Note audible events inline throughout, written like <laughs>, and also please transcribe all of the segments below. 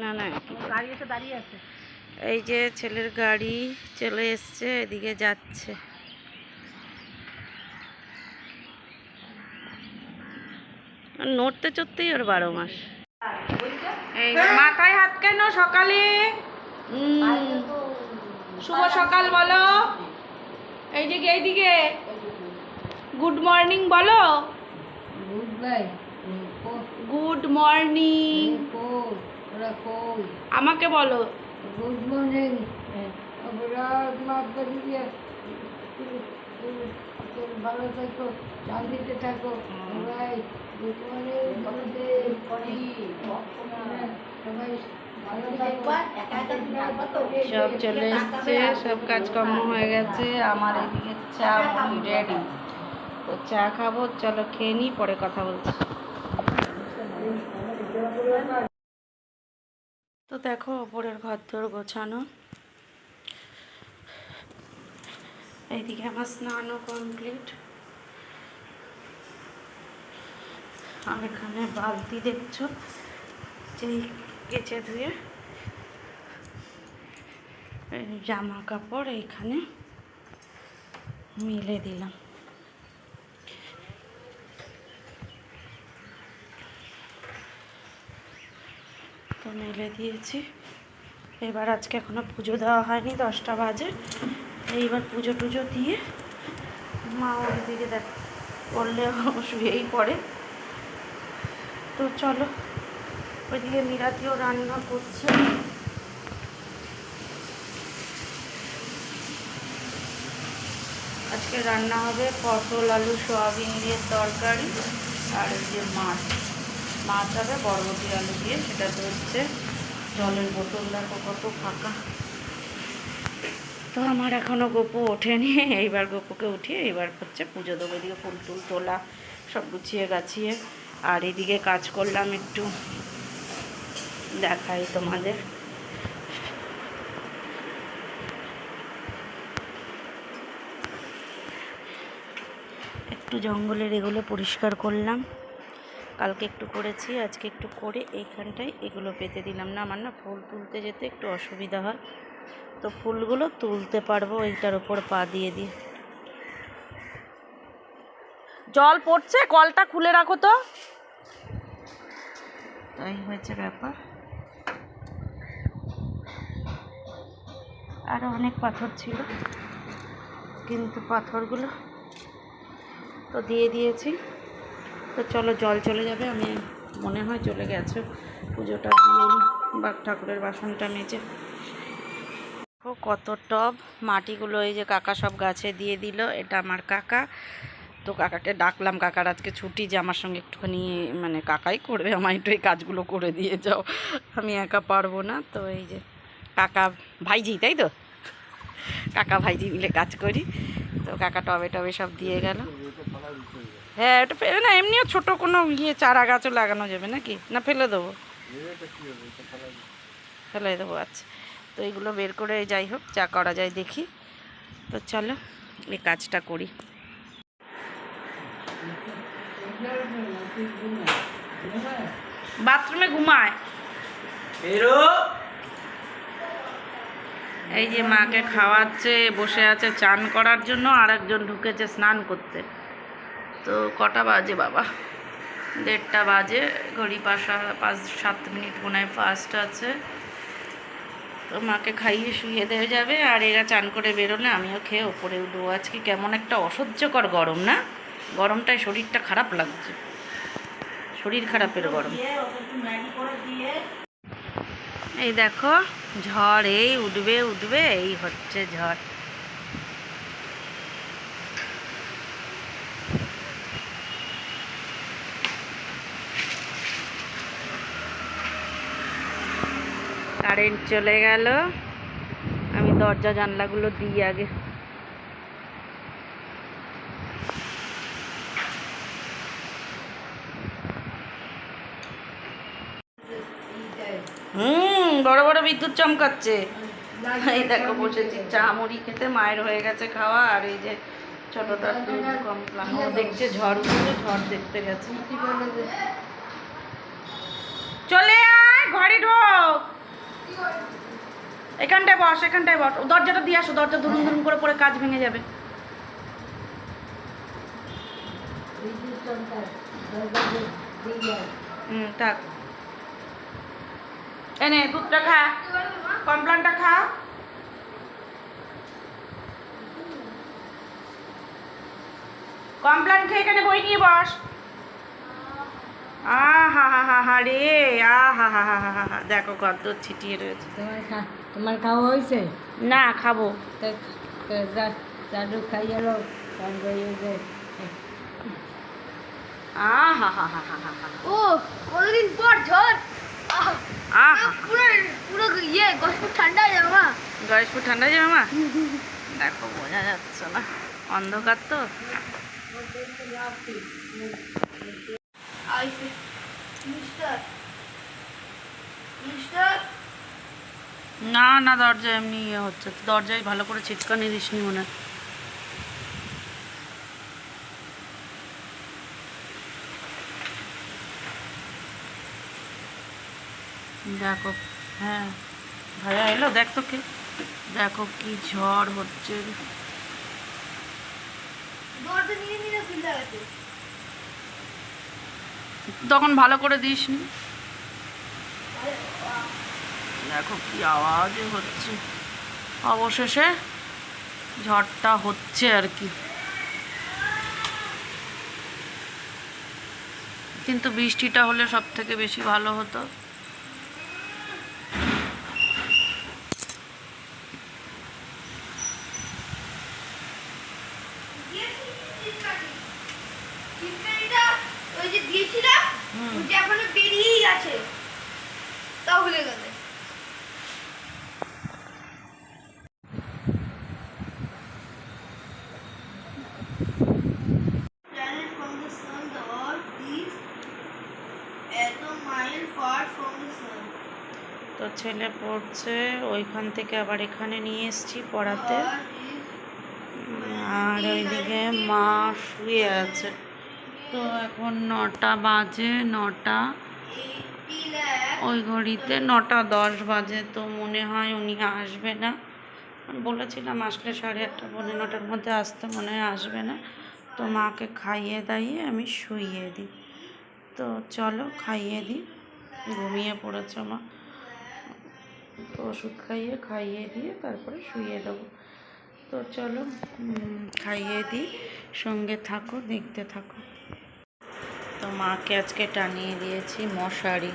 না না। গাড়ি এসে দাঁড়িয়ে আছে। এই যে ছেলের গাড়ি চলে এসছে এদিকে যাচ্ছে। নড়তে চড়তেই ওর বারো মাস। এই মাথায় হাত কেন সকালে? শুভ সকাল বলো। এই যে এইদিকে। গুড মর্নিং বলো। Good morning. আমাকে বলো। গুড মর্নিং ভালো থাকো শান্তিতে থাকো সবাই গুড মর্নিং সবাই সব চলে এসছে সব কাজকর্ম হয়ে গেছে আমার এদিকে চা রেডি তো চা খাব চলো খেয়ে নিই পরে কথা বলছি। তো দেখো ওপরের ঘর গোছানো। এইদিকে আমার স্নানও কমপ্লিট। আর এখানে বালতি দেখছ, যেই কেচে ধুয়ে। জামা কাপড় এইখানে মিলে দিলাম। মেলে দিয়েছি। এবার আজকে এখনও পুজো দেওয়া হয়নি, দশটা বাজে। এইবার পুজো টুজো দিয়ে মা ওইদিকে দেখ করলে শুয়েই পড়ে। তো চলো, ওইদিকে মিরাতিও রান্না করছে। আজকে রান্না হবে পটল, আলু, সোয়াবিন দিয়ে তরকারি আর যে মাছ। মাছ হবে, বরবটি আলু দিয়ে। সেটা হচ্ছে জলের বোতল, দেখো কত ফাঁকা। তো আমার এখনও গোপু ওঠেনি। <laughs> এইবার গোপুকে উঠিয়ে এইবার হচ্ছে পুজো দেবো। এদিকে ফুল টুল তোলা, সব গুছিয়ে গাছিয়ে। আর এদিকে কাজ করলাম একটু। দেখাই তোমাদের। একটু জঙ্গলের এগুলো পরিষ্কার করলাম। কালকে একটু করেছি, আজকে একটু করে এইখানটায় এগুলো পেতে দিলাম না। আমার না ফুল তুলতে যেতে একটু অসুবিধা হয়। তো ফুলগুলো তুলতে পারব এইটার ওপর পা দিয়ে দিয়ে। জল পড়ছে? কলটা খুলে রাখো তো। তাই হয়েছে ব্যাপার। আরও অনেক পাথর ছিল, কিন্তু পাথরগুলো তো দিয়ে দিয়েছি। তো চলো জল চলে যাবে, আমি মনে হয় চলে গেছে। পুজোটা দিয়ে বা ঠাকুরের বাসনটা মেজে। কত টব, মাটিগুলো এই যে কাকা সব গাছে দিয়ে দিল, এটা আমার কাকা। তো কাকাকে ডাকলাম, কাকার আজকে ছুটি, যে আমার সঙ্গে একটুখানি মানে কাকাই করবে আমার একটু এই কাজগুলো করে দিয়ে যাও। আমি একা পারব না, তো এই যে কাকা ভাইজি, তাই তো? কাকা ভাইজি মিলে কাজ করি। তো কাকা টবে টবে সব দিয়ে গেল। হ্যাঁ এটা ফেলে না এমনিও ছোট কোনো ইয়ে চারা গাছও লাগানো যাবে নাকি? না ফেলে দেবো? ফেলে দেবো আচ্ছা। তো এগুলো বের করে যাই হোক যা করা যায় দেখি। তো চলো এই কাজটা করি। বাথরুমে ঘুমায়। এই যে মাকে খাওয়াচ্ছে বসে আছে চান করার জন্য আর একজন ঢুকেছে স্নান করতে। তো কটা বাজে বাবা? দেড়টা বাজে, ঘড়ি পাশা পাঁচ, সাত মিনিট মনে হয় ফার্স্ট আছে। তো মাকে খাইয়ে শুয়ে দেওয়া যাবে, আর এরা চান করে বেরোলে আমিও খেয়ে ওপরে উঠবো। আজকে কেমন একটা অসহ্যকর গরম, না? গরমটায় শরীরটা খারাপ লাগছে। শরীর খারাপের গরম। এই দেখো, ঝড়, এই উঠবে উঠবে, এই হচ্ছে ঝড়। কারেন্ট চলে গেল। আমি দরজা জানলাগুলো দিই আগে। বড় বড় বিদ্যুৎ চমকাচ্ছে। দেখো, বসেছি। চা মুড়ি খেতে, মায়ের হয়ে গেছে খাওয়া, আর এই যে কমপ্লান ও দেখছে ঝড় উঠেছে, ঝড় দেখতে গেছে। চলে আয়, ঘরে ঢোক। এখানটায় বস এখানটায় বস। দরজাটা দিয়ে আসো, দরজা ধরুন ধরুন করে পরে কাজ ভেঙে যাবে। এনে দুধটা খা। কমপ্লানটা খা। কমপ্লান খেয়ে এখানে বই নিয়ে বস। আ হা হা হা হা রে আ হা হা হা হা হা হা দেখো কত ছিটিয়ে রয়েছে। তোমার খা তোমার খাওয়া হয়েছে? না খাব। তা তা যা- চাটু খাই গেল তারপরে এই যে আ হা হা হা হা হা হা ও কতদিন পর ঝড়? আহ, আ হা পুরো পুরো ইয়ে ঠান্ডা হয়ে যাবে মা। গয়েশপুর ঠান্ডা যাবে মা? দেখো বোঝা যাচ্ছে না। অন্ধকার তো। আইসে মিস্টার মিস্টার না না দরজা এমনি ইয়ে হচ্ছে। দরজায় ভালো করে ছিটকানি দিসনি মনে হয়। দেখো হ্যাঁ ভাইয়া এলো দেখ তো কে। দেখো কি ঝড় হচ্ছে দরজা নিয়ে নিয়ে খুলতে গেছে তখন ভালো করে দিস নি দেখো কি আওয়াজ হচ্ছে। অবশেষে ঝড়টা হচ্ছে আর কি। কিন্তু বৃষ্টিটা হলে সব থেকে বেশি ভালো হতো। The sun. তো ছেলে পড়ছে ওইখান থেকে আবার এখানে নিয়ে এসছি পড়াতে। আর ওইদিকে মা শুয়ে আছে। তো এখন নটা বাজে নটা। 80 lakh ওই ঘড়িতে নটা দশ বাজে তো মনে হয় উনি আসবে না। আমি বলেছিলাম, আসলে সাড়ে আটটা, পৌনে নটার মধ্যে আসতে মনে হয় আসবে না। তো মাকে খাইয়ে দাইয়ে আমি শুইয়ে দিই। তো চলো খাইয়ে দিই। ঘুমিয়ে পড়েছে মা। তো ওষুধ খাইয়ে খাইয়ে দিয়ে তারপরে শুইয়ে দেবো। তো চলো খাইয়ে দিই। সঙ্গে থাকো, দেখতে থাকো। তো মাকে আজকে টানিয়ে দিয়েছি মশারি।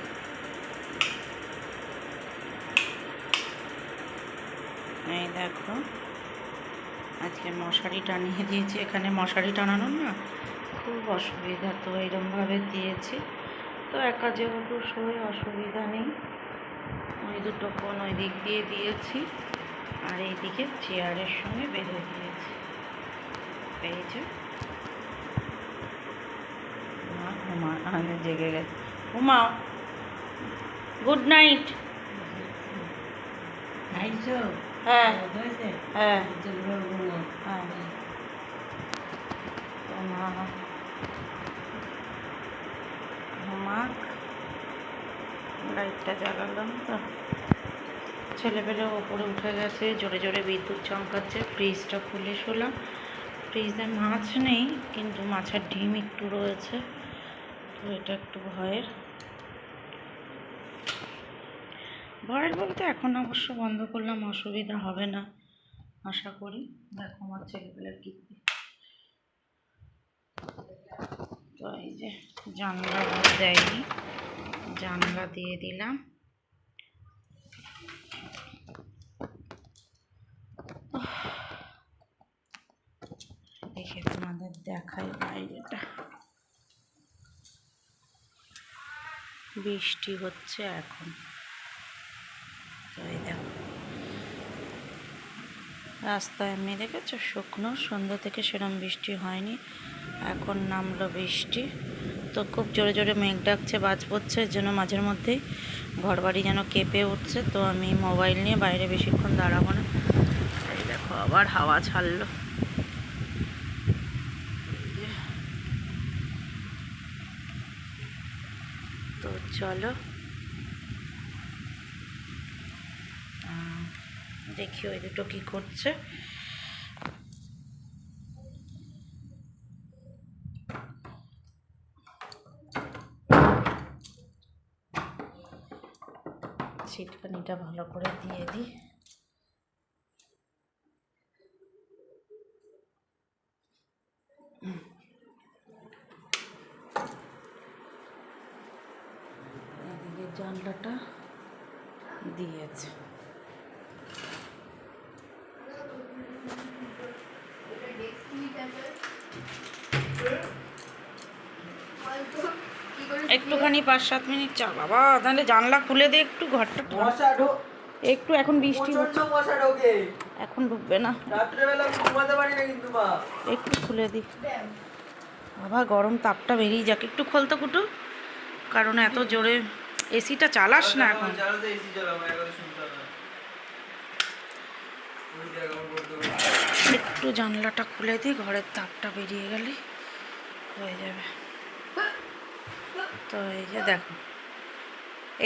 এই দেখো, আজকে মশারি টানিয়ে দিয়েছি। এখানে মশারি টানানো না খুব অসুবিধা, তো এরমভাবে দিয়েছি। তো একা যেহেতু শোয়, অসুবিধা নেই। ওই দুটো কোন ওই দিক দিয়ে দিয়েছি আর এইদিকে চেয়ারের সঙ্গে বেঁধে দিয়েছি। এই যে মা ঘুমা আমি জেগে গেছে। ঘুমাও গুড নাইট হ্যাঁ। হ্যাঁ। হ্যাঁ। মা লাইটটা জ্বালালাম তো। ছেলেপেলে ওপরে উঠে গেছে জোরে জোরে বিদ্যুৎ চমকাচ্ছে ফ্রিজটা খুলে শুলাম। ফ্রিজে মাছ নেই কিন্তু মাছের ডিম একটু রয়েছে। এটা একটু ভয়ের। ভয়ের বলতে এখন অবশ্য বন্ধ করলাম, অসুবিধা হবে না, আশা করি। দেখো আমার ছেলেপেলের কীর্তি তো এই যে জানলা দেয়নি, জানলা দিয়ে দিলাম। দেখে তোমাদের দেখাই বাইরেটা। বৃষ্টি হচ্ছে এখন। তো এই দেখো। রাস্তা এমনি দেখেছ? শুকনো, সন্ধ্যা থেকে সেরম বৃষ্টি হয়নি। এখন নামলো বৃষ্টি। তো খুব জোরে জোরে মেঘ ডাকছে, বাজ পড়ছে। যেন মাঝের মধ্যেই ঘর বাড়ি যেন কেঁপে উঠছে। তো আমি মোবাইল নিয়ে বাইরে বেশিক্ষণ দাঁড়াবো না। এই দেখো, আবার হাওয়া ছাড়লো তো চলো। দেখি ওই দুটো কী করছে। ছিটকানিটা ভালো করে দিয়ে দিই এদিকে জানলাটা দিয়েছে। একটুখানি পাঁচ সাত মিনিট চা। বাবা তাহলে জানলা খুলে দে একটু ঘরটা একটু এখন বৃষ্টি হচ্ছে। এখন ঢুকবে না। একটু খুলে দি। বাবা গরম তাপটা বেরিয়ে যাক। একটু খোলতো কুটু কারণ এত জোরে এসিটা চালাস না এখন। একটু জানলাটা খুলে দিই ঘরের তাপটা বেরিয়ে গেলে হয়ে যাবে তো এই যে দেখো,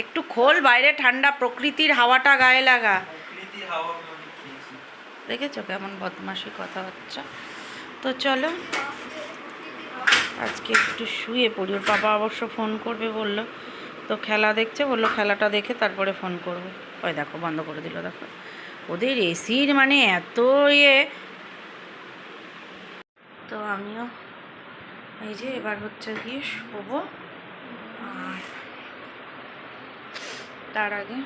একটু খোল বাইরে, ঠান্ডা প্রকৃতির হাওয়াটা গায়ে লাগা। দেখেছ কেমন বদমাশি কথাবার্তা তো চলো, আজকে একটু শুয়ে পড়ি ওর বাবা অবশ্য ফোন করবে বলল তো খেলা দেখছে, বলল খেলাটা দেখে তারপরে ফোন করব। ওই দেখো, বন্ধ করে দিল, দেখো। ওদের এসির মানে এত ইয়ে। তো আমিও এই যে এবার হচ্ছে গিয়ে শোবো। আর তার আগে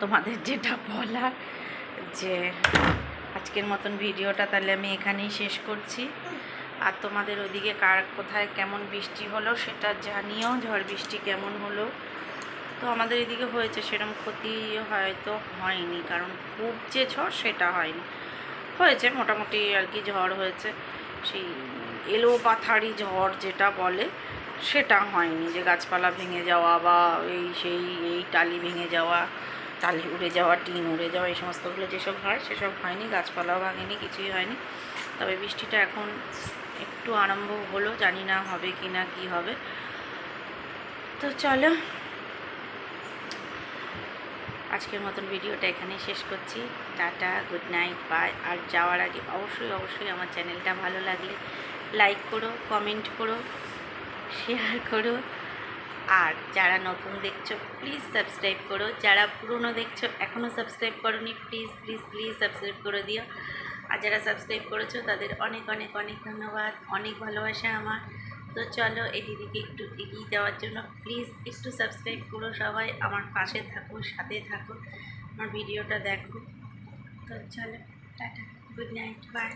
তোমাদের যেটা বলার, যে আজকের মতন ভিডিওটা তাহলে আমি এখানেই শেষ করছি। আর তোমাদের ওদিকে কার কোথায় কেমন বৃষ্টি হলো সেটা জানিও, ঝড় বৃষ্টি কেমন হলো। তো আমাদের এদিকে হয়েছে সেরকম ক্ষতি হয়তো হয়নি, কারণ খুব যে ঝড় সেটা হয়নি। হয়েছে মোটামুটি আর কি ঝড় হয়েছে। সেই এলো পাথারি ঝড় যেটা বলে, সেটা হয়নি। যে গাছপালা ভেঙে যাওয়া বা এই সেই, এই টালি ভেঙে যাওয়া, টালি উড়ে যাওয়া, টিন উড়ে যাওয়া, এই সমস্তগুলো যেসব হয়, সেসব হয়নি, গাছপালাও ভাঙেনি, কিছুই হয়নি। তবে বৃষ্টিটা এখন একটু আরম্ভ হলো, জানি না হবে কি না কী হবে। তো চলো, আজকের মতন ভিডিওটা এখানেই শেষ করছি। টাটা গুড নাইট বাই আর যাওয়ার আগে অবশ্যই অবশ্যই আমার চ্যানেলটা ভালো লাগলে লাইক করো কমেন্ট করো শেয়ার করো। আর যারা নতুন দেখছ প্লিজ সাবস্ক্রাইব করো। যারা পুরনো দেখছ এখনও সাবস্ক্রাইব করোনি প্লিজ প্লিজ প্লিজ সাবস্ক্রাইব করে দিও। আর যারা সাবস্ক্রাইব করেছ, তাদের অনেক অনেক অনেক ধন্যবাদ। অনেক ভালোবাসা আমার। তো চলো, এই দিদিকে একটু এগিয়ে যাওয়ার জন্য প্লিজ একটু সাবস্ক্রাইব করো সবাই। আমার পাশে থাকো, সাথে থাকো। আমার ভিডিওটা দেখো। তো চলো, টাটা। Good night by